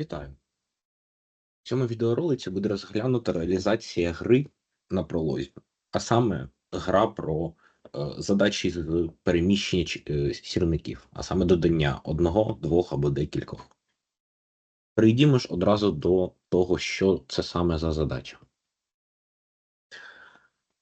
Вітаю! В цьому відеоролиці буде розглянута реалізація гри на пролозі, а саме гра про е, задачі з переміщення е, сірників, а саме додання одного, двох або декількох. Перейдімо ж одразу до того, що це саме за задача.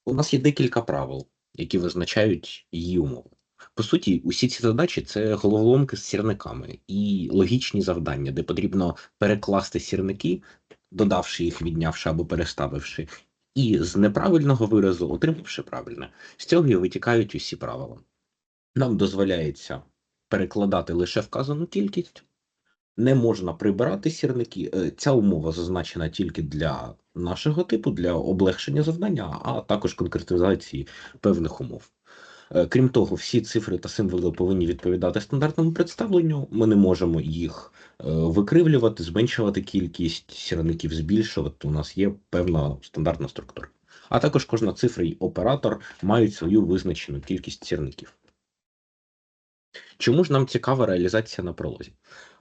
У нас є декілька правил, які визначають її умови. По суті, усі ці задачі це головоломки з сірниками і логічні завдання, де потрібно перекласти сірники, додавши їх, віднявши або переставивши, і з неправильного виразу отримавши правильне. З цього і витікають усі правила. Нам дозволяється перекладати лише вказану кількість, не можна прибирати сірники. Е, Ця умова зазначена тільки для нашого типу, для облегшення завдання, а також конкретизації певних умов. Е, Крім того, всі цифри та символи повинні відповідати стандартному представленню. Ми не можемо їх е, викривлювати, зменшувати кількість сірників, збільшувати. У нас є певна стандартна структура. А також кожна цифра і оператор мають свою визначену кількість сірників. Чому ж нам цікава реалізація на пролозі?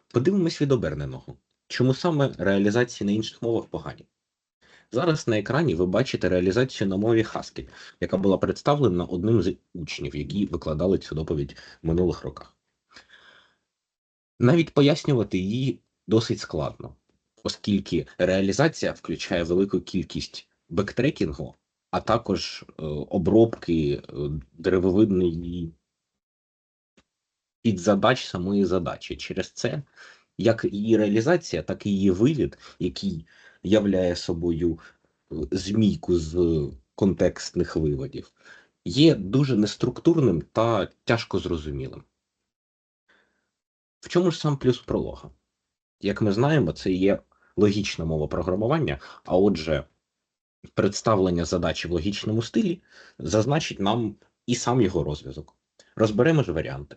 Подивимось від оберненого. Чому саме реалізації на інших мовах погані? Зараз на екрані ви бачите реалізацію на мові Haskell, яка була представлена одним з учнів, які викладали цю доповідь в минулих роках. Навіть пояснювати її досить складно, оскільки реалізація включає велику кількість бектрекінгу, а також е, обробки е, деревовидної підзадач самої задачі. Через це як її реалізація, так і її вивід, який являє собою е, змійку з контекстних виводів, є дуже неструктурним та тяжко зрозумілим. В чому ж сам плюс пролога? Як ми знаємо, це є логічна мова програмування, а отже, представлення задачі в логічному стилі зазначить нам і сам його розв'язок. Розберемо ж варіанти.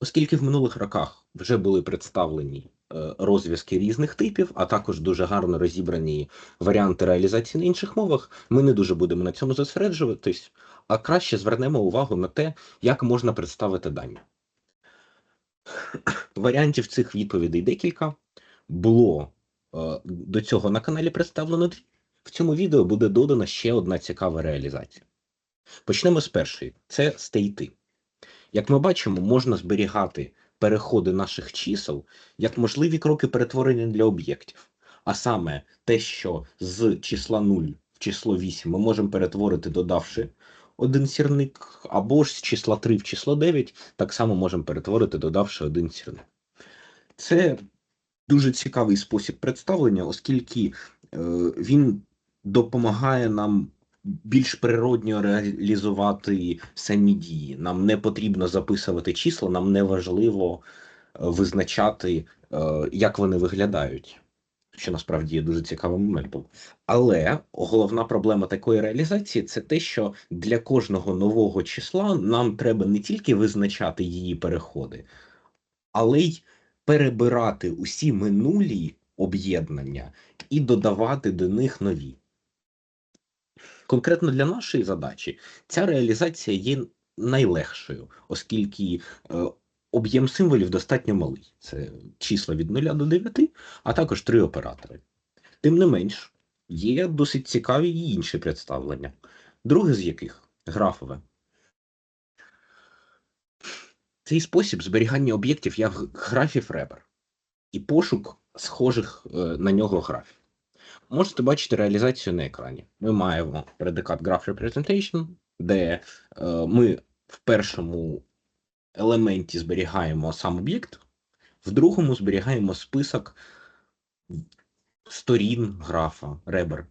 Оскільки в минулих роках вже були представлені розв'язки різних типів, а також дуже гарно розібрані варіанти реалізації на інших мовах, ми не дуже будемо на цьому зосереджуватись, а краще звернемо увагу на те, як можна представити дані. Варіантів цих відповідей декілька. Було е, до цього на каналі представлено дві. В цьому відео буде додана ще одна цікава реалізація. Почнемо з першої: це стейти. Як ми бачимо, можна зберігати переходи наших чисел як можливі кроки перетворення для об'єктів. А саме те, що з числа 0 в число 8 ми можемо перетворити, додавши один сірник, або ж з числа 3 в число 9, так само можемо перетворити, додавши один сірник. Це дуже цікавий спосіб представлення, оскільки е, він допомагає нам більш природньо реалізувати самі дії. Нам не потрібно записувати числа, нам не важливо е, визначати, е, як вони виглядають, що насправді є дуже цікавим моментом. Але головна проблема такої реалізації це те, що для кожного нового числа нам треба не тільки визначати її переходи, але й перебирати усі минулі об'єднання і додавати до них нові. Конкретно для нашої задачі ця реалізація є найлегшою, оскільки е, об'єм символів достатньо малий. Це числа від 0 до 9, а також три оператори. Тим не менш, є досить цікаві і інші представлення, друге з яких графове. Цей спосіб зберігання об'єктів як графів ребер і пошук схожих е, на нього графів. Можете бачити реалізацію на екрані. Ми маємо предикат Graph Representation, де е, ми в першому елементі зберігаємо сам об'єкт, в другому зберігаємо список сторін графа, ребер,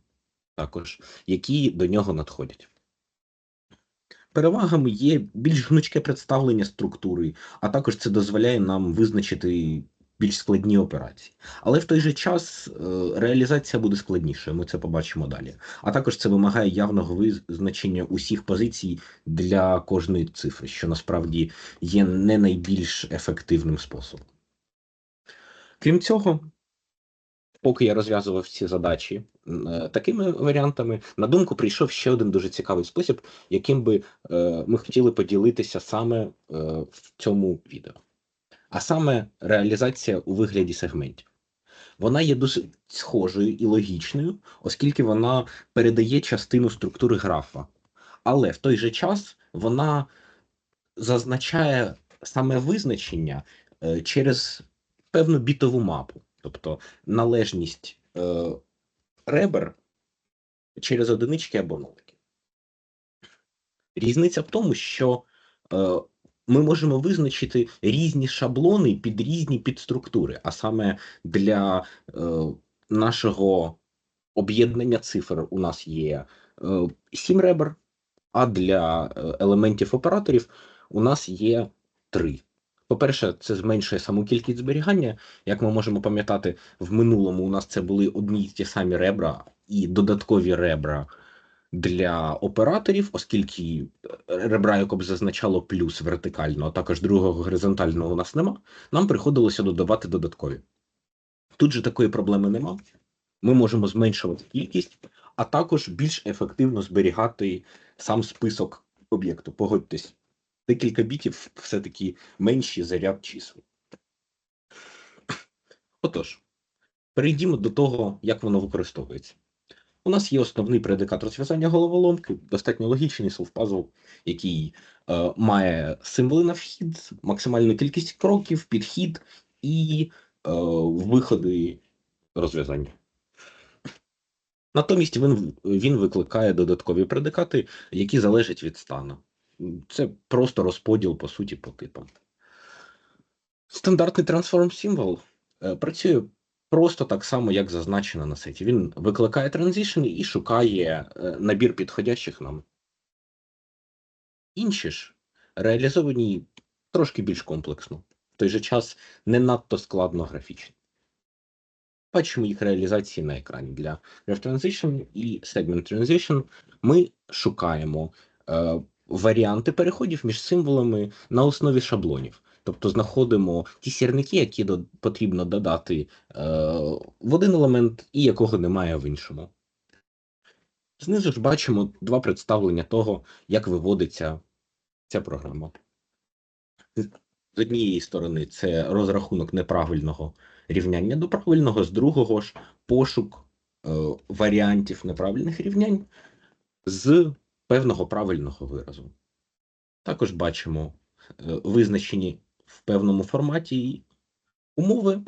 також, які до нього надходять. Перевагами є більш гнучке представлення структури, а також це дозволяє нам визначити більш складні операції. Але в той же час е, реалізація буде складнішою, ми це побачимо далі. А також це вимагає явного визначення усіх позицій для кожної цифри, що насправді є не найбільш ефективним способом. Крім цього, поки я розв'язував ці задачі е, такими варіантами, на думку прийшов ще один дуже цікавий спосіб, яким би е, ми хотіли поділитися саме в цьому відео. А саме реалізація у вигляді сегментів. Вона є досить схожою і логічною, оскільки вона передає частину структури графа. Але в той же час вона зазначає саме визначення е, через певну бітову мапу, тобто належність е, ребер через одинички або нолики. Різниця в тому, що е, ми можемо визначити різні шаблони під різні підструктури, а саме для е, нашого об'єднання цифр у нас є е, 7 ребер, а для е, елементів операторів у нас є 3. По-перше, це зменшує саму кількість зберігання. Як ми можемо пам'ятати, в минулому у нас це були одні й ті самі ребра і додаткові ребра для операторів, оскільки ребра, яке б зазначало плюс вертикально, а також другого горизонтального у нас нема, нам приходилося додавати додаткові. Тут же такої проблеми нема. Ми можемо зменшувати кількість, а також більш ефективно зберігати сам список об'єкту. Погодьтесь, декілька бітів все-таки менший заряд чисел. Отож, перейдімо до того, як воно використовується. У нас є основний предикат розв'язання головоломки, достатньо логічний совпазл, який е, має символи на вхід, максимальну кількість кроків, підхід і е, виходи розв'язання. Натомість він, він викликає додаткові предикати, які залежать від стану. Це просто розподіл, по суті, по типам. Стандартний трансформ символ е, працює просто так само, як зазначено на сайті. Він викликає транзишн і шукає е, набір підходящих нам. Інші ж реалізовані трошки більш комплексно, в той же час не надто складно графічно. Бачимо їх реалізації на екрані для Ref Transition і Segment Transition. Ми шукаємо е, варіанти переходів між символами на основі шаблонів. Тобто знаходимо ті сірники, які до, потрібно додати е, в один елемент і якого немає в іншому. Знизу ж бачимо два представлення того, як виводиться ця програма. З однієї сторони, це розрахунок неправильного рівняння до правильного, з другого ж пошук е, варіантів неправильних рівнянь з певного правильного виразу. Також бачимо е, визначені в певному форматі умови.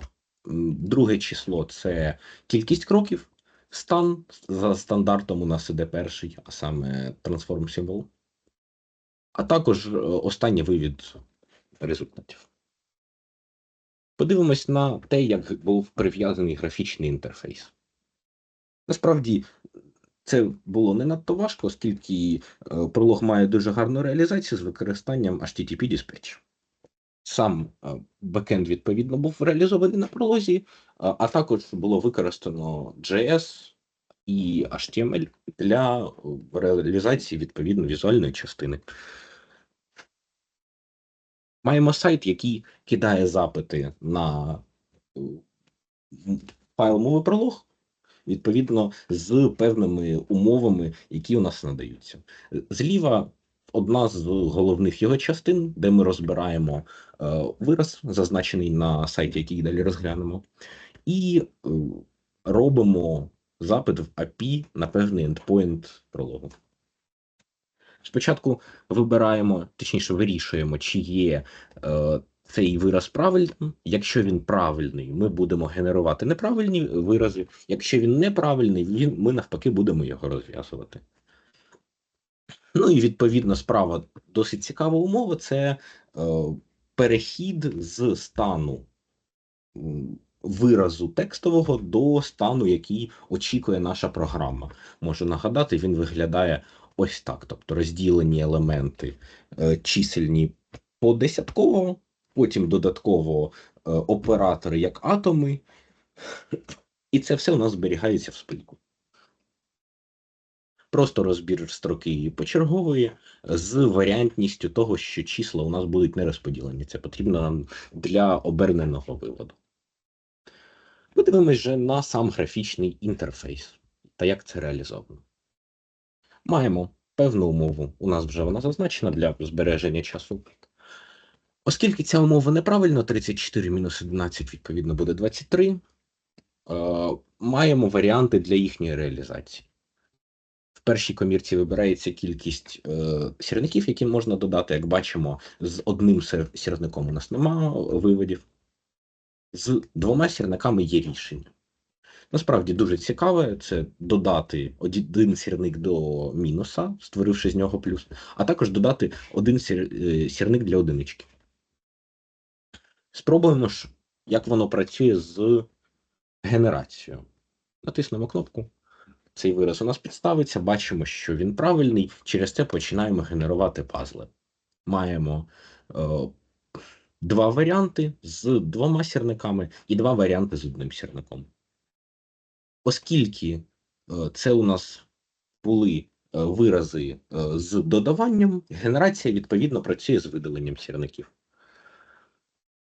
Друге число це кількість кроків. Стан за стандартом у нас іде перший, а саме Transform Symbol. А також е, останній вивід результатів. Подивимось на те, як був прив'язаний графічний інтерфейс. Насправді, це було не надто важко, оскільки е, пролог має дуже гарну реалізацію з використанням HTTP диспетч. Сам е, бекенд, відповідно, був реалізований на пролозі, а також було використано JS і HTML для реалізації відповідно візуальної частини. Маємо сайт, який кидає запити на е, файл мови пролог, відповідно, з певними умовами, які у нас надаються. Зліва одна з головних його частин, де ми розбираємо е, вираз, зазначений на сайті, який далі розглянемо, і е, робимо запит в API на певний ендпоінт прологу. Спочатку вибираємо, точніше, вирішуємо, чи є е, цей вираз правильним. Якщо він правильний, ми будемо генерувати неправильні вирази. Якщо він неправильний, він, ми навпаки будемо його розв'язувати. Ну і відповідно справа досить цікава умова це е, перехід з стану виразу текстового до стану, який очікує наша програма. Можу нагадати, він виглядає ось так: тобто розділені елементи е, чисельні по десятково, потім додатково е, оператори як атоми, і це все у нас зберігається в спильку. Просто розбір строки почергової з варіантністю того, що числа у нас будуть не розподілені. Це потрібно нам для оберненого виводу. Подивимось же на сам графічний інтерфейс та як це реалізовано. Маємо певну умову. У нас вже вона зазначена для збереження часу. Оскільки ця умова неправильна, 34 мінус 11, відповідно, буде 23, е, маємо варіанти для їхньої реалізації. В першій комірці вибирається кількість е, сірників, які можна додати. Як бачимо, з одним сірником у нас немає виводів. З двома сірниками є рішення. Насправді дуже цікаве це додати один сірник до мінуса, створивши з нього плюс, а також додати один е, сірник для одинички. Спробуємо ж, як воно працює з генерацією. Натиснемо кнопку. Цей вираз у нас підставиться, бачимо, що він правильний. Через це починаємо генерувати пазли. Маємо е, два варіанти з двома сірниками і два варіанти з одним сірником. Оскільки е, це у нас були е, вирази е, з додаванням, генерація відповідно працює з видаленням сірників.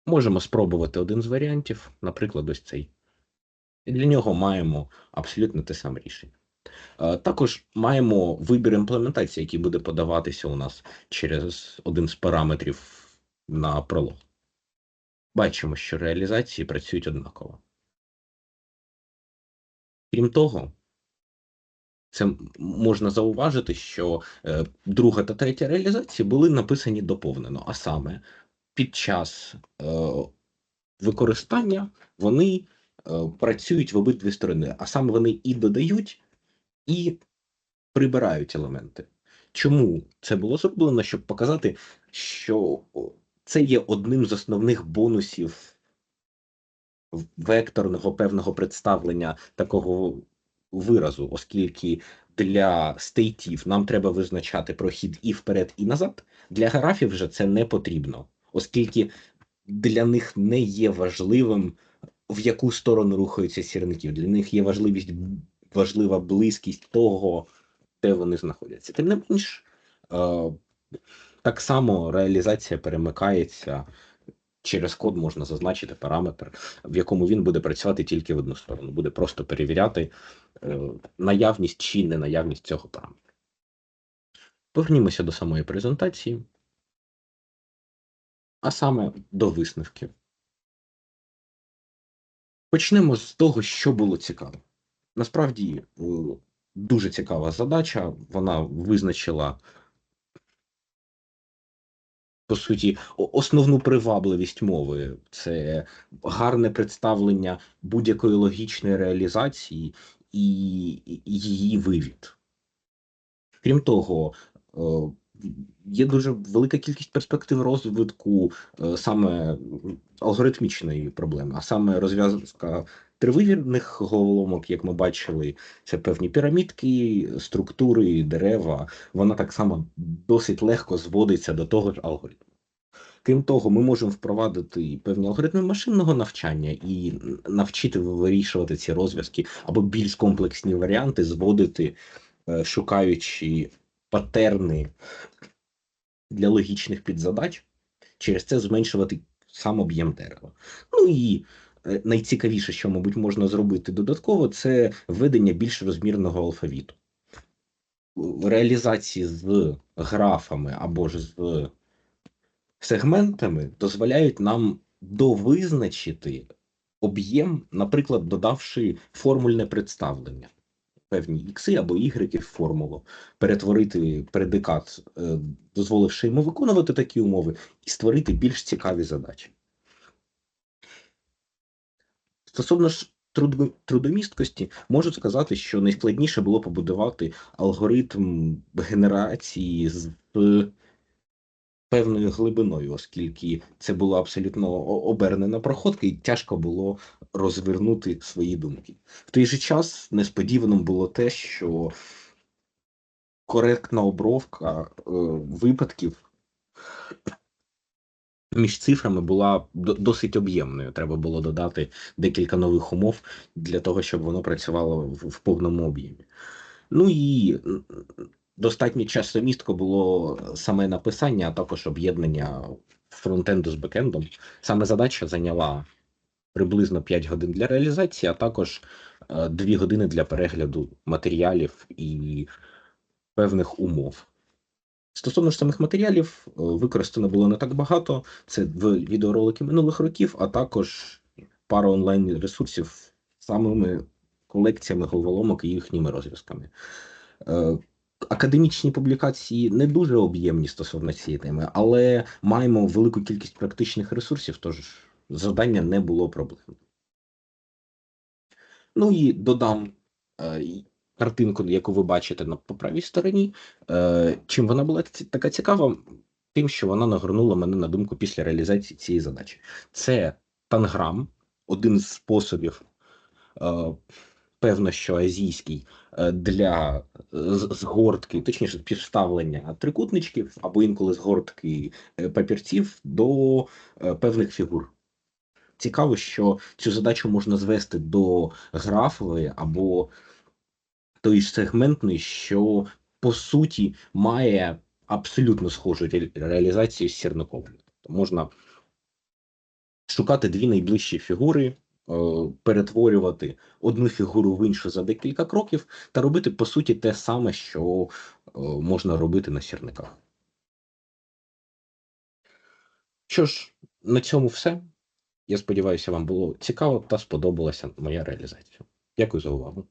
Можемо спробувати один з варіантів, наприклад, ось цей. І для нього маємо абсолютно те саме рішення. Е, Також маємо вибір імплементації, який буде подаватися у нас через один з параметрів на пролог. Бачимо, що реалізації працюють однаково. Крім того, це можна зауважити, що е, друга та третя реалізації були написані доповнено, а саме під час е, використання вони працюють в обидві сторони, а саме вони і додають, і прибирають елементи. Чому це було зроблено? Щоб показати, що це є одним з основних бонусів векторного певного представлення такого виразу, оскільки для стейтів нам треба визначати прохід і вперед, і назад. Для графів вже це не потрібно, оскільки для них не є важливим, в яку сторону рухаються сірників. Для них є важливість важлива близькість того, де вони знаходяться. Тим не менш, е, так само реалізація перемикається. Через код можна зазначити параметр, в якому він буде працювати тільки в одну сторону. Буде просто перевіряти е, наявність чи ненаявність цього параметра. Повернімося до самої презентації, а саме до висновків. Почнемо з того, що було цікаво. Насправді е, дуже цікава задача. Вона визначила, по суті, основну привабливість мови це гарне представлення будь-якої логічної реалізації і її вивід. Крім того, е, є дуже велика кількість перспектив розвитку е, саме алгоритмічної проблеми, а саме розв'язка тривимірних головоломок, як ми бачили, це певні пірамідки, структури, дерева. Вона так само досить легко зводиться до того ж алгоритму. Крім того, ми можемо впровадити певні алгоритми машинного навчання і навчити вирішувати ці розв'язки або більш комплексні варіанти зводити, е, шукаючи патерни для логічних підзадач, через це зменшувати сам об'єм дерева. Ну і е, найцікавіше, що, мабуть, можна зробити додатково, це введення більш розмірного алфавіту. Реалізації з графами або ж з сегментами дозволяють нам довизначити об'єм, наприклад, додавши формульне представлення. Певні ікси або ігреки в формулу, перетворити предикат, е, дозволивши йому виконувати такі умови, і створити більш цікаві задачі. Стосовно ж трудомісткості, можу сказати, що найскладніше було побудувати алгоритм генерації з певною глибиною, оскільки це була абсолютно обернена проходка, і тяжко було розвернути свої думки. В той же час несподіваним було те, що коректна обробка е, випадків між цифрами була досить об'ємною. Треба було додати декілька нових умов для того, щоб воно працювало в, в повному об'ємі. Ну і достатньо частомістко було саме написання, а також об'єднання фронтенду з бекендом. Саме задача зайняла приблизно 5 годин для реалізації, а також 2 години для перегляду матеріалів і певних умов. Стосовно ж самих матеріалів, е, використано було не так багато. Це в відеоролики минулих років, а також пара онлайн ресурсів самими колекціями головоломок і їхніми розв'язками. Е, Академічні публікації не дуже об'ємні стосовно цієї теми, але маємо велику кількість практичних ресурсів, тож завдання не було проблем. Ну і додам е, картинку, яку ви бачите на по правій стороні. Е, чим вона була така цікава? Тим, що вона нагорнула мене на думку після реалізації цієї задачі. Це танграм, один з способів, е, певно, що азійський, для згортки, точніше, підставлення трикутничків або інколи згортки папірців до певних фігур. Цікаво, що цю задачу можна звести до графової або тої ж сегментної, що по суті має абсолютно схожу ре- реалізацію з сірниковою. Можна шукати дві найближчі фігури, е, перетворювати одну фігуру в іншу за декілька кроків та робити по суті те саме, що е, можна робити на сірниках. Що ж, на цьому все. Я сподіваюся, вам було цікаво та сподобалася моя реалізація. Дякую за увагу.